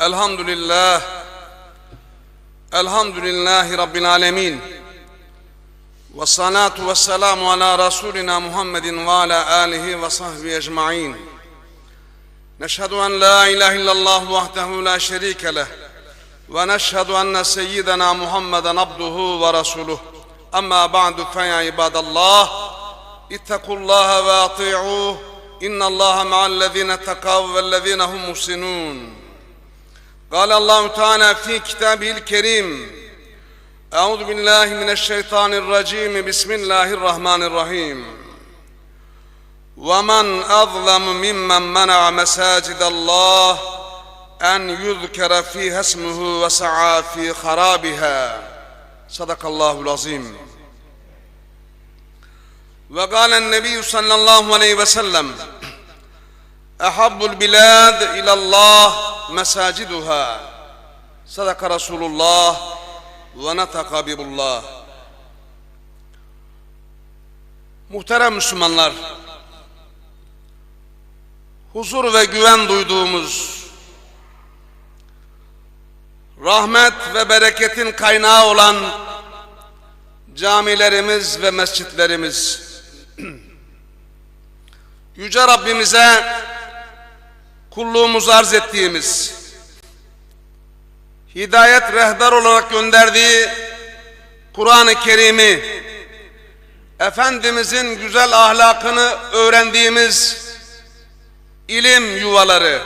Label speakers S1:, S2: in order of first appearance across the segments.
S1: الحمد لله الحمد لله رب العالمين والصلاة والسلام على رسولنا محمد وعلى آله وصحبه أجمعين نشهد أن لا إله إلا الله وحده لا شريك له ونشهد أن سيدنا محمدا عبده ورسوله أما بعد فيا عباد الله اتقوا الله واطيعوه إن الله مع الذين اتقوا والذين هم محسنون قال الله تعالى في كتابه الكريم أعوذ بالله من الشيطان الرجيم بسم الله الرحمن الرحيم ومن أظلم ممن منع مساجد الله أن يذكر فيها اسمه وسعى في خرابها صدق الله العظيم وقال النبي صلى الله عليه وسلم أحب البلاد إلى الله mesaciduha. Sadaka Resulullah ve nataka bibullah. Muhterem Müslümanlar, huzur ve güven duyduğumuz, rahmet ve bereketin kaynağı olan camilerimiz ve mescitlerimiz, Yüce Rabbimize kulluğumuzu arz ettiğimiz hidayet rehber olarak gönderdiği Kur'an-ı Kerim'i Efendimizin güzel ahlakını öğrendiğimiz ilim yuvaları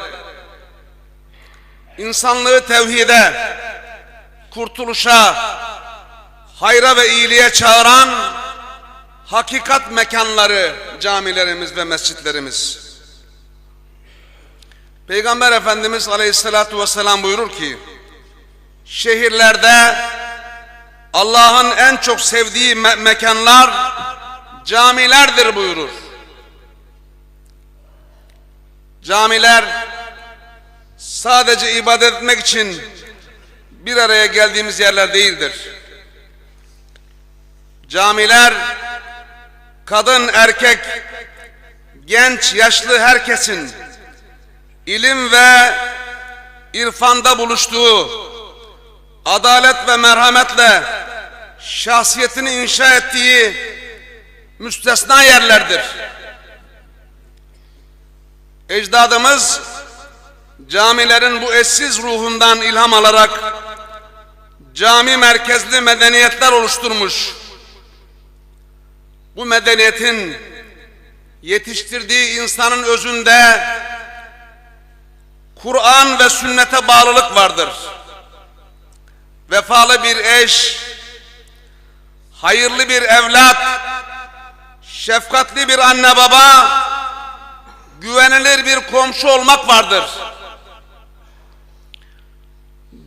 S1: insanlığı tevhide kurtuluşa hayra ve iyiliğe çağıran hakikat mekanları camilerimiz ve mescitlerimiz. Peygamber Efendimiz Aleyhisselatü Vesselam buyurur ki şehirlerde Allah'ın en çok sevdiği me mekanlar camilerdir buyurur. Camiler sadece ibadet etmek için bir araya geldiğimiz yerler değildir. Camiler kadın, erkek, genç, yaşlı herkesin ilim ve irfanda buluştuğu, adalet ve merhametle şahsiyetini inşa ettiği müstesna yerlerdir. Ecdadımız camilerin bu eşsiz ruhundan ilham alarak cami merkezli medeniyetler oluşturmuş. Bu medeniyetin yetiştirdiği insanın özünde Kur'an ve sünnete bağlılık vardır. Vefalı bir eş, hayırlı bir evlat, şefkatli bir anne baba, güvenilir bir komşu olmak vardır.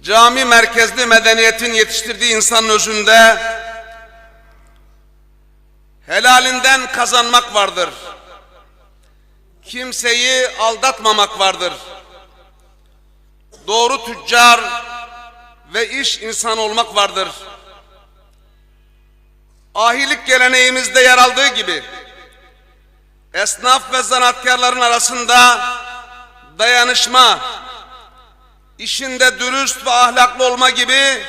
S1: Cami merkezli medeniyetin yetiştirdiği insanın özünde helalinden kazanmak vardır. Kimseyi aldatmamak vardır. Doğru tüccar ve iş insanı olmak vardır. Ahilik geleneğimizde yer aldığı gibi esnaf ve zanaatkarların arasında dayanışma, işinde dürüst ve ahlaklı olma gibi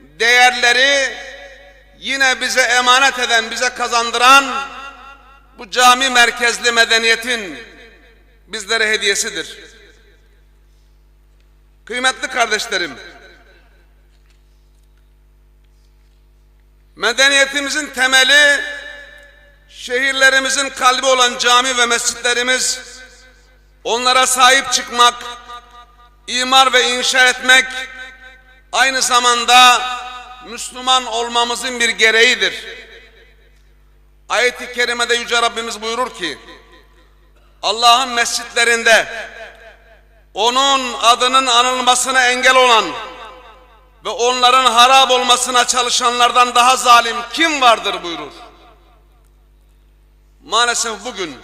S1: değerleri yine bize emanet eden, bize kazandıran bu cami merkezli medeniyetin bizlere hediyesidir. Kıymetli kardeşlerim, medeniyetimizin temeli şehirlerimizin kalbi olan cami ve mescitlerimiz onlara sahip çıkmak, imar ve inşa etmek aynı zamanda Müslüman olmamızın bir gereğidir. Ayet-i kerimede Yüce Rabbimiz buyurur ki Allah'ın mescitlerinde onun adının anılmasına engel olan ve onların harap olmasına çalışanlardan daha zalim kim vardır buyurur. Maalesef bugün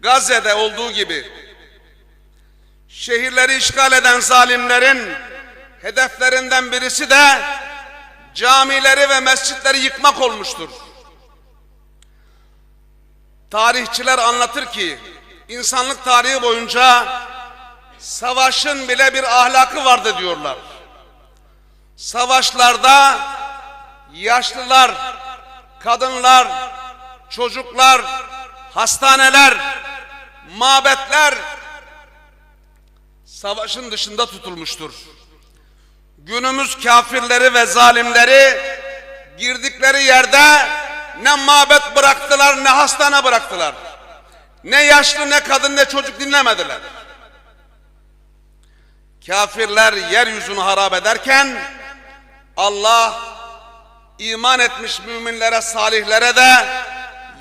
S1: Gazze'de olduğu gibi şehirleri işgal eden zalimlerin hedeflerinden birisi de camileri ve mescitleri yıkmak olmuştur. Tarihçiler anlatır ki insanlık tarihi boyunca savaşın bile bir ahlakı vardı diyorlar. Savaşlarda yaşlılar, kadınlar, çocuklar, hastaneler, mabetler savaşın dışında tutulmuştur. Günümüz kafirleri ve zalimleri girdikleri yerde ne mabet bıraktılar ne hastane bıraktılar. Ne yaşlı ne kadın ne çocuk dinlemediler. Kafirler yeryüzünü harap ederken Allah iman etmiş müminlere, salihlere de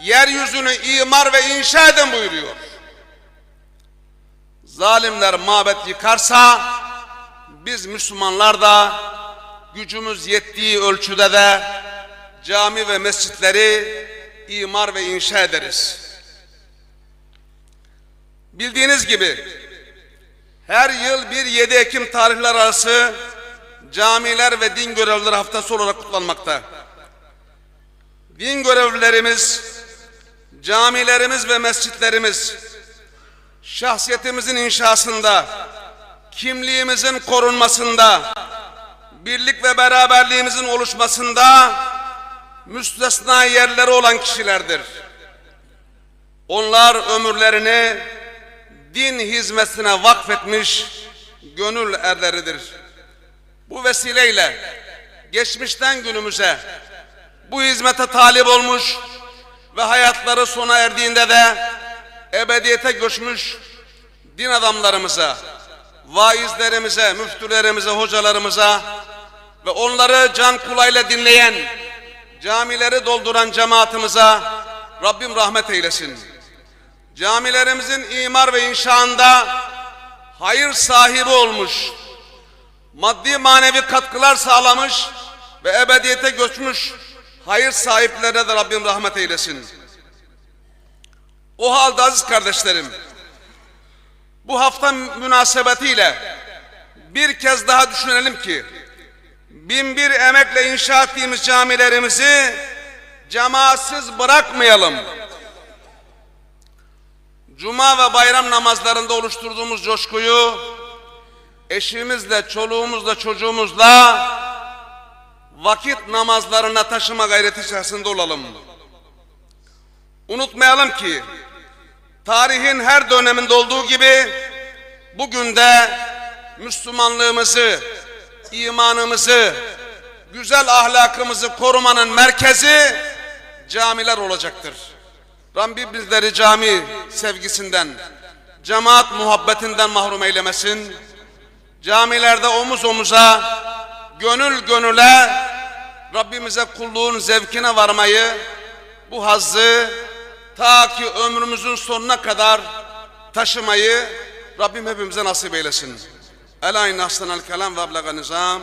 S1: yeryüzünü imar ve inşa edin buyuruyor. Zalimler mabet yıkarsa biz Müslümanlar da gücümüz yettiği ölçüde de cami ve mescitleri imar ve inşa ederiz. Bildiğiniz gibi her yıl bir 7 Ekim tarihler arası camiler ve din görevlileri haftası olarak kutlanmakta. Din görevlilerimiz, camilerimiz ve mescitlerimiz şahsiyetimizin inşasında, kimliğimizin korunmasında, birlik ve beraberliğimizin oluşmasında müstesna yerleri olan kişilerdir. Onlar ömürlerini din hizmetine vakfetmiş gönül erleridir. Bu vesileyle geçmişten günümüze bu hizmete talip olmuş ve hayatları sona erdiğinde de ebediyete göçmüş din adamlarımıza, vaizlerimize, müftülerimize, hocalarımıza ve onları can kulağıyla dinleyen, camileri dolduran cemaatimize Rabbim rahmet eylesin. Camilerimizin imar ve inşaında hayır sahibi olmuş, maddi manevi katkılar sağlamış ve ebediyete göçmüş hayır sahiplerine de Rabbim rahmet eylesin. O halde aziz kardeşlerim, bu hafta münasebetiyle bir kez daha düşünelim ki, bin bir emekle inşa ettiğimiz camilerimizi cemaatsiz bırakmayalım. Cuma ve bayram namazlarında oluşturduğumuz coşkuyu eşimizle, çoluğumuzla, çocuğumuzla vakit namazlarına taşıma gayreti içerisinde olalım. Unutmayalım ki tarihin her döneminde olduğu gibi bugün de Müslümanlığımızı, imanımızı, güzel ahlakımızı korumanın merkezi camiler olacaktır. Rabbim bizleri cami sevgisinden, cemaat muhabbetinden mahrum eylemesin. Camilerde omuz omuza, gönül gönüle Rabbimize kulluğun zevkine varmayı, bu hazzı ta ki ömrümüzün sonuna kadar taşımayı Rabbim hepimize nasip eylesin. Ela inne ahsenel kelam ve ablaga nizam.